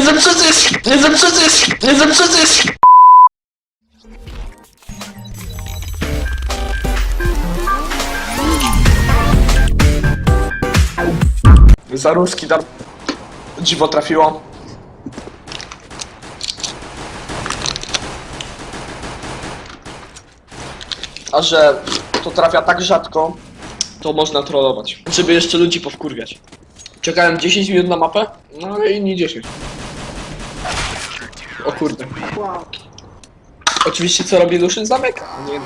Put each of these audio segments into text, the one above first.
Nie zepsuty! Nie zepsuty! Nie zepsuty! Za ruski dar... Dziwo trafiło. A że to trafia tak rzadko, to można trollować. Żeby jeszcze ludzi powkurwiać. Czekałem 10 minut na mapę, no ale inni 10. Kurde. Wow. Oczywiście co robi Luszyn Zamek? Nie.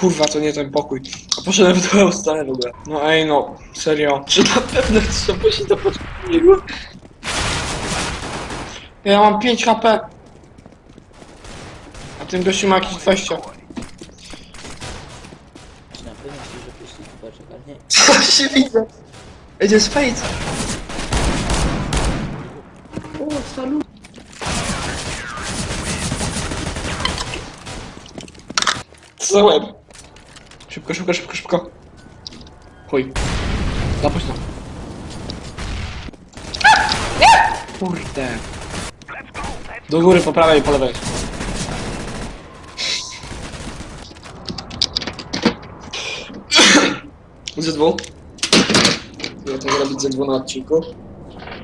Kurwa, to nie ten pokój. A poszedłem w drugą stronę w ogóle. No ej no, serio. Czy na pewno trzeba pójść do początku? Ja mam 5 HP. A ten gościu ma jakieś 20. Na pewno się, że kubeczek, ale nie. Co się widzę? Ej, to jest salut. Co za łeb? Szybko, szybko, szybko, szybko. Chuj. Zapuść to. Kurde. Do góry, po prawej i po lewej. Z2. Ja to robić Z2 na odcinku.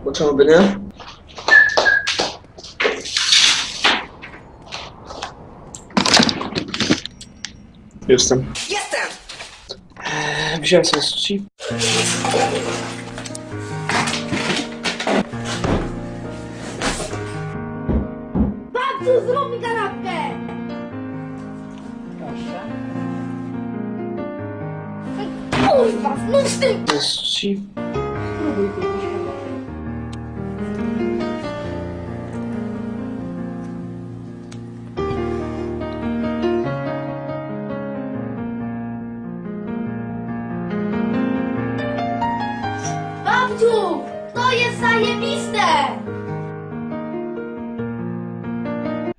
Bo czemu by nie? Jestem. Jestem! Wziąłem sobie sushi. Babciu, zrób mi kanapkę! Proszę. Kurwa, znów z tym! Sushi. Babciu, to jest zajebiste!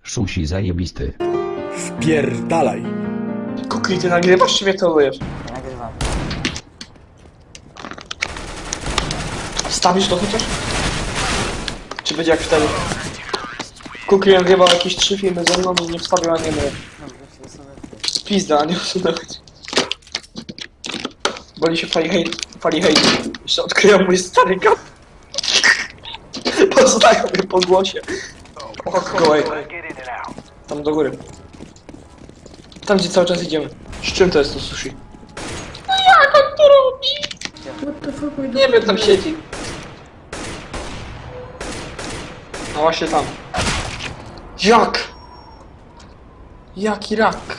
Sushi zajebisty. Spierdalaj. Kuki, ty nagrywasz czy mnie trolujesz? Ja nagrywam. Wstawisz to chociaż? Czy będzie jak wtedy? Kuki nagrywał jakieś trzy filmy ze mną i nie wstawił ani jednego. Pizda, a nie usunąłeś. Boli się fali hejt, fali hejt. Jeszcze odkryją mój stary gap. Poznają mnie po głosie. O, gołej. Tam do góry. Tam gdzie cały czas idziemy. Z czym to jest to sushi? No jak on to robi? What the fuck, we Nie wiem, tam siedzi. No właśnie tam. Jak? Jaki rak?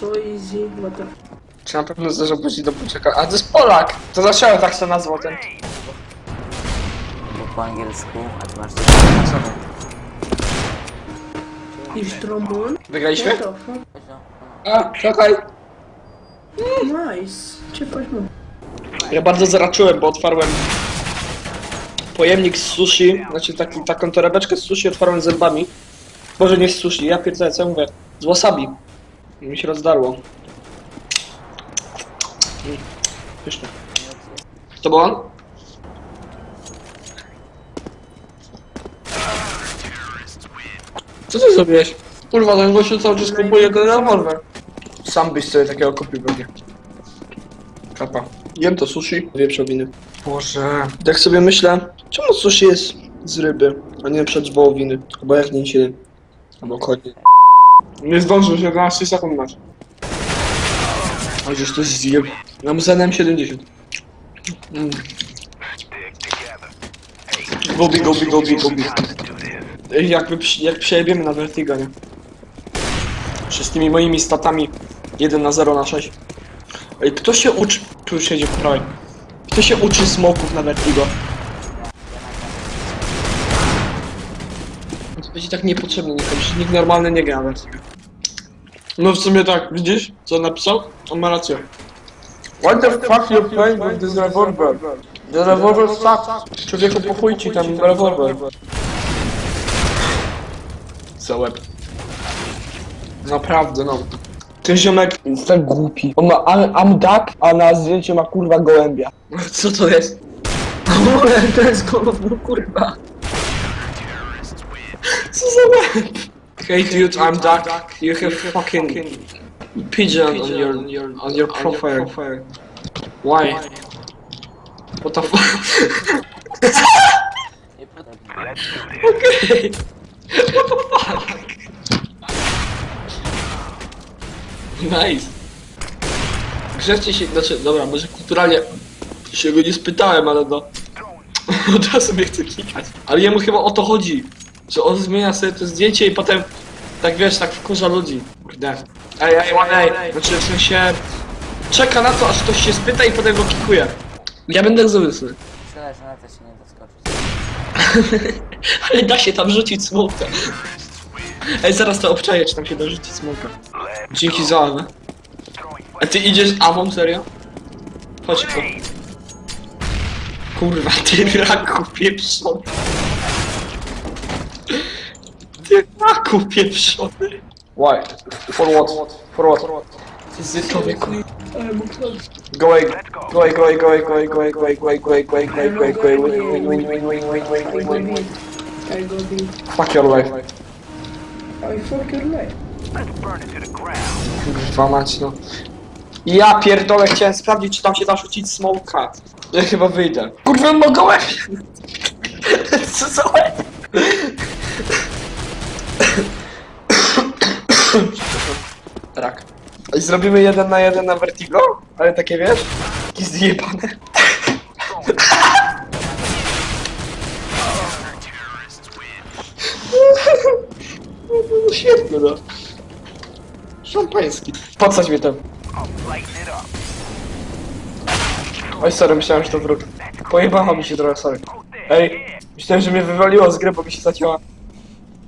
So easy, what the Czy na pewno zdarzył później do poczeka? A to jest Polak! To dlaczego tak się nazwał ten? Bo po angielsku, a ty masz. Is trombone? Wygraliśmy? A, czekaj. Nice. Cię weźmę. Ja bardzo zaraczyłem, bo otwarłem pojemnik z sushi, znaczy taki, taką torebeczkę z sushi otwarłem zębami. Boże, nie z sushi, ja pierdolę, co ja mówię? Z wasabi. I mi się rozdarło. Mm, Pyszne. To było on? Co ty zrobiłeś? Kurwa, ten gościu cały czas kupuje ten rewolwer. Sam byś sobie takiego kupił pewnie. Kapa. Jem to sushi, wieprzowiny. Boże. Tak sobie myślę, czemu sushi jest z ryby, a nie przed wołowiny? Albo jak nie się. Albo konie. Nie zdążył, 11 sekund masz. Chociaż to jest zjeb. Mam za M70. Mm. Gobi, gobi, gobi, gobi. Przy- jak przejebiemy na Vertigo, nie? Czy z tymi moimi statami 1 na 0 na 6. Ej, kto się uczy... Tu już siedzi po prawej. Kto się uczy smoków na Vertigo? To będzie tak niepotrzebne nikomu, nikt normalny nie gra Vertigo. No w sumie tak, widzisz? Co napisał? On ma rację. What the fuck you playing with this revolver? The revolver sucks. Człowieku po chuj ci tam rewolwer. Za łeb. Naprawdę no. Ten ziomek jest tak głupi. On ma I'm, I'm duck, a na zdjęciu ma kurwa gołębia. Co to jest? to jest golow, no kurwa. Co za łeb? Hey dude, I'm Duck. You have fucking pigeon on your, on your profile. Why? What the fuck? Okay. What the fuck? Nice. Grzecznie się, znaczy, dobra, może kulturalnie się go nie spytałem, ale no... Od razu mnie chce klikać. Ale jemu chyba o to chodzi, że on zmienia sobie to zdjęcie i potem, tak wiesz, tak wkurza ludzi. Kurde. Ej, ej, one, ej. Znaczy, w sensie... Czeka na to, aż ktoś się spyta i potem go kikuje. Ja będę złysy. Szkoda, że na to się nie da skoczyć. Ale da się tam rzucić smoka. Ej, zaraz to obczaję, czy tam się da rzucić smoka. Dzięki za amę. A ty idziesz amą, serio? Chodź tu. Kurwa, ty raku pieprzony. Raku pieprzony. Why? For what? For what? Ty człowieku. Mógł to... Go away, go away, go away, go away, go away, go away, go away, go away, go away, go away, go away, go away, win, win, win, win, win, win, win, win, win. I go B. Fuck your life. I fuck your life. Kurwa mać, no. Ja pierdolę, chciałem sprawdzić, czy tam się da rzucić smoka. Ja chyba wyjdę. Kurwa, mogę łeb! Co za łeb? Rak. I zrobimy jeden na jeden na Vertigo? Ale takie wiesz? Takie zjebane. No świetne, no. Szampański. Podsadź mnie tam. Oj, sorry, myślałem, że to wróg. Pojebało mi się trochę, sorry. Ej, myślałem, że mnie wywaliło z gry, bo mi się zacięła.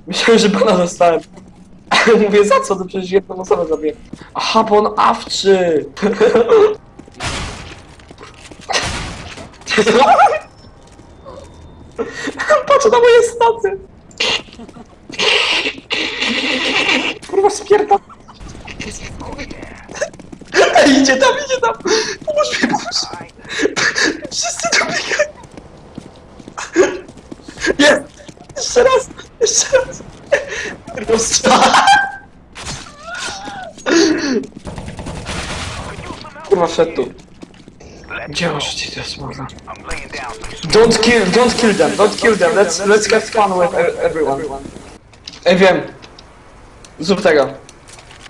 Myślałem, że bana dostałem. Mówię, za co? To przecież jedną osobę zabiję. Aha, bo on awczy! Patrz na moje staty! Kurwa, spierdam! Ej, idzie tam, idzie tam! Pomóż mi, pomóż! Wszyscy tam biegają! Jest! Jeszcze raz! Jeszcze raz! Rozstrzał! Kurwa, wszedł tu. Gdzie on rzuci te smoka? Don't kill, don't kill them, don't kill them, let's, let's have fun with e- everyone. Ej, wiem. Zrób tego.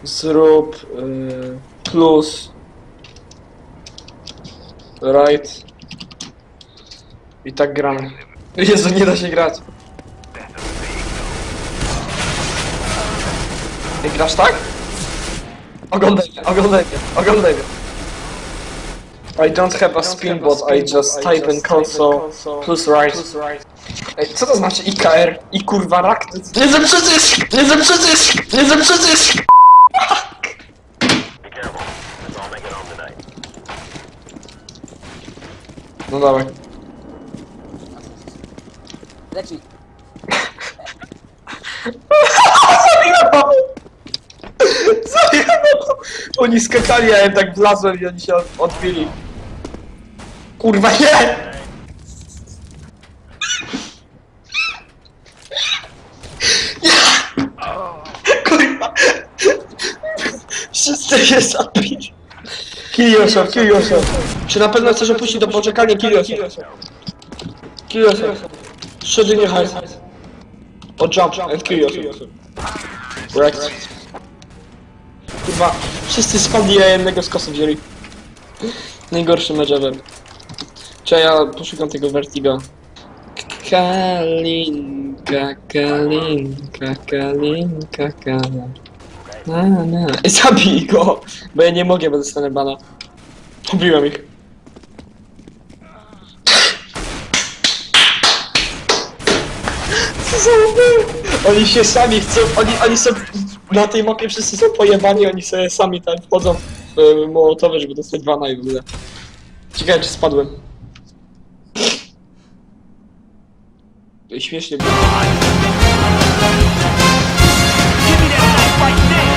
Zrób y, plus right i tak gramy. Jezu, nie da się grać. Ej, grasz tak? Oglądaj mnie, oglądaj mnie, oglądaj mnie. I don't have a spin bot, I just type in console plus right. Ej, co to znaczy IKR? I kurwa rak? Nie za przycisk! Nie za przycisk! Nie za przycisk! No dawaj. Leci. Zajebał! Zajebał! Oni skakali, a ja tak wlazłem i oni się od- odbili. Kurwa nie! Kurwa! Wszyscy się zabili. Kill yourself, kill yourself. Czy na pewno chcesz opuścić do poczekania? Kill yourself. Kill yourself. Should in your head. Or jump and kill yourself. Correct. Kurwa, wszyscy spadli, a jednego z kosy wzięli. Najgorszy mecz ever. Czy ja poszukam tego Vertigo. Kalinka, kalinka, kalinka, kalinka. Na, na. Zabij go! Bo ja nie mogę, bo dostanę bana. Pobiłem ich. Co za? Oni się sami chcą, oni, oni są, na tej mapie wszyscy są pojebani, oni sobie sami tam wchodzą w y, mołotowe, żeby dostać wana i w. Ciekawe, czy spadłem. Śmiesznie było. Give me that knife right now!